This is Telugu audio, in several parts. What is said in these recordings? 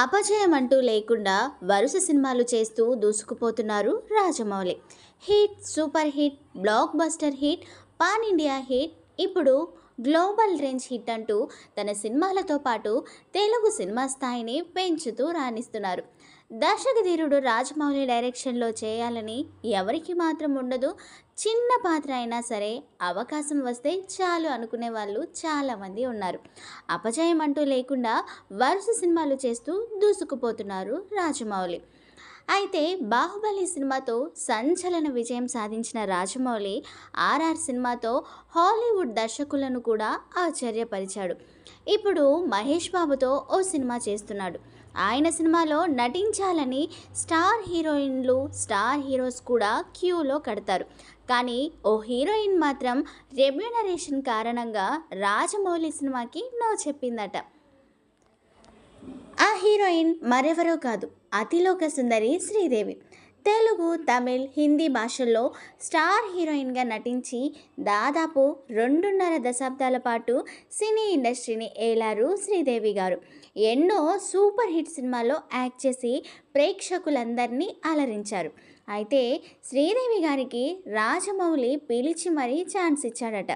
అపజయం అంటూ లేకుండా వరుస సినిమాలు చేస్తూ దూసుకుపోతున్నారు Rajamouli. Hit super hit blockbuster hit pan India hit ఇప్పుడు గ్లోబల్ రేంజ్ హిట్ అంటూ తన సినిమాలతో పాటు తెలుగు సినిమా స్థాయిని పెంచుతూ రాణిస్తున్నారు. దర్శకధీరుడు రాజమౌళి డైరెక్షన్లో చేయాలని ఎవరికి మాత్రం ఉండదు. చిన్న పాత్ర అయినా సరే అవకాశం వస్తే చాలు అనుకునే వాళ్ళు చాలామంది ఉన్నారు. అపజయం అంటూ లేకుండా వరుస సినిమాలు చేస్తూ దూసుకుపోతున్నారు రాజమౌళి. అయితే బాహుబలి సినిమాతో సంచలన విజయం సాధించిన రాజమౌళి ఆర్ఆర్ సినిమాతో హాలీవుడ్ దర్శకులను కూడా ఆశ్చర్యపరిచాడు. ఇప్పుడు మహేష్ బాబుతో ఓ సినిమా చేస్తున్నాడు. ఆయన సినిమాలో నటించాలని స్టార్ హీరోయిన్లు స్టార్ హీరోస్ కూడా క్యూలో కడతారు. కానీ ఓ హీరోయిన్ మాత్రం రెమ్యూనరేషన్ కారణంగా రాజమౌళి సినిమాకి నో చెప్పిందట. ఆ హీరోయిన్ మరెవరో కాదు అతిలోక సుందరి శ్రీదేవి. తెలుగు తమిళ్ హిందీ భాషల్లో స్టార్ హీరోయిన్గా నటించి దాదాపు రెండున్నర దశాబ్దాల పాటు సినీ ఇండస్ట్రీని ఏలారు శ్రీదేవి గారు. ఎన్నో సూపర్ హిట్ సినిమాల్లో యాక్ట్ చేసి ప్రేక్షకులందరినీ అలరించారు. అయితే శ్రీదేవి గారికి రాజమౌళి పిలిచి మరీ ఛాన్స్ ఇచ్చాడట.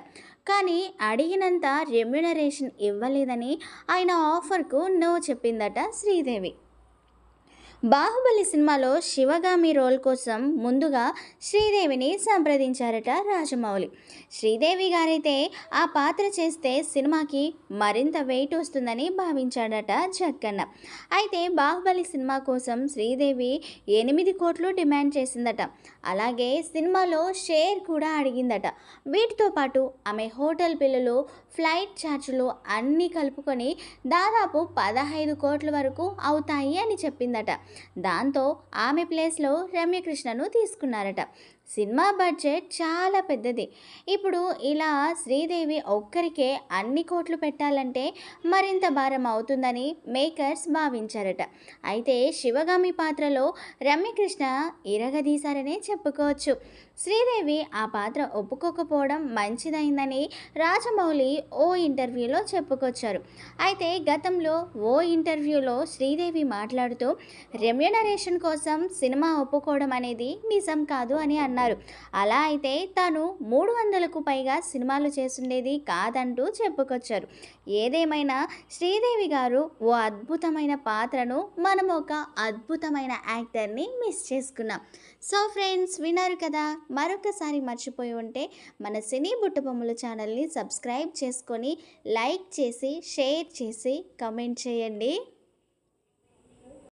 కానీ అడిగినంత రెమ్యునరేషన్ ఇవ్వలేదని ఆయన ఆఫర్కు నో చెప్పిందట శ్రీదేవి. బాహుబలి సినిమాలో శివగామి రోల్ కోసం ముందుగా శ్రీదేవిని సంప్రదించారట రాజమౌళి. శ్రీదేవి గారైతే ఆ పాత్ర చేస్తే సినిమాకి మరింత వెయిట్ వస్తుందని భావించాడట జక్కన్న. అయితే బాహుబలి సినిమా కోసం శ్రీదేవి ఎనిమిది కోట్లు డిమాండ్ చేసిందట. అలాగే సినిమాలో షేర్ కూడా అడిగిందట. వీటితో పాటు ఆమె హోటల్ బిల్లులు ఫ్లైట్ ఛార్జీలు అన్నీ కలుపుకొని దాదాపు పదహైదు కోట్ల వరకు అవుతాయి అని చెప్పిందట. దాంతో ఆమె ప్లేస్లో రమ్యకృష్ణను తీసుకున్నారట. సినిమా బడ్జెట్ చాలా పెద్దది. ఇప్పుడు ఇలా శ్రీదేవి ఒక్కరికే అన్ని కోట్లు పెట్టాలంటే మరింత భారం అవుతుందని మేకర్స్ భావించారట. అయితే శివగామి పాత్రలో రమ్యకృష్ణ ఇరగదీశారనే చెప్పుకోవచ్చు. శ్రీదేవి ఆ పాత్ర ఒప్పుకోకపోవడం మంచిదైందని రాజమౌళి ఓ ఇంటర్వ్యూలో చెప్పుకొచ్చారు. అయితే గతంలో ఓ ఇంటర్వ్యూలో శ్రీదేవి మాట్లాడుతూ రెమ్యునరేషన్ కోసం సినిమా ఒప్పుకోవడం అనేది నిజం కాదు అని అన్నారు. అలా అయితే తాను మూడు వందలకు పైగా సినిమాలు చేసుండేది కాదంటూ చెప్పుకొచ్చారు. ఏదేమైనా శ్రీదేవి గారు ఓ అద్భుతమైన పాత్రను మనం ఒక అద్భుతమైన యాక్టర్ని మిస్ చేసుకున్నాం. సో ఫ్రెండ్స్ విన్నారు కదా మరొకసారి మర్చిపోయి ఉంటే మన సినీ బుట్టబొమ్మల ఛానల్ని సబ్స్క్రైబ్ చేసుకొని లైక్ చేసి షేర్ చేసి కమెంట్ చేయండి.